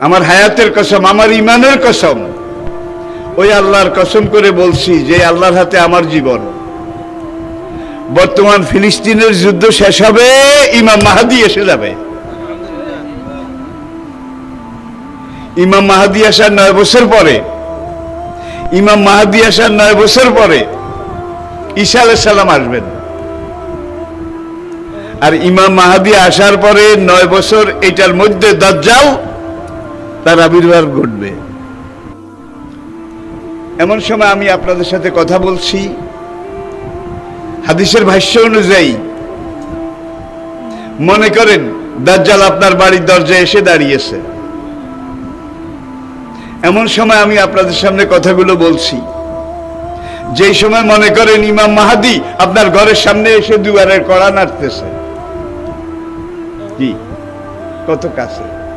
আমার হায়াতের কসম, আমার ইমানের কসম। ওই আল্লাহর কসম করে বলছি যে আল্লাহর হাতে আমার জীবন। বর্তমান ফিলিস্তিনের যুদ্ধ শেষ হবে, ইমাম মাহাদি এসে যাবে। ইমাম মাহাদি আসার নয় বছর পরে, ইমাম মাহাদি আসার নয় বছর পরে আলাইহিস সালাম আসবেন। আর ইমাম মাহাদি আসার পরে নয় বছর এটার মধ্যে দাজ্জাল তার আবির্ভাব ঘটবে। এমন সময় আমি আপনাদের সাথে কথা বলছি। হাদিসের ভাষ্য অনুযায়ী, মনে করেন দাজ্জাল আপনার বাড়ির দরজায় এসে দাঁড়িয়েছে। এমন সময় আমি আপনাদের সামনে কথাগুলো বলছি। যেই সময় মনে করেন ইমাম মাহাদি আপনার ঘরের সামনে এসে দুবারের কড়া নাড়তেছে। কি? কত কাছে?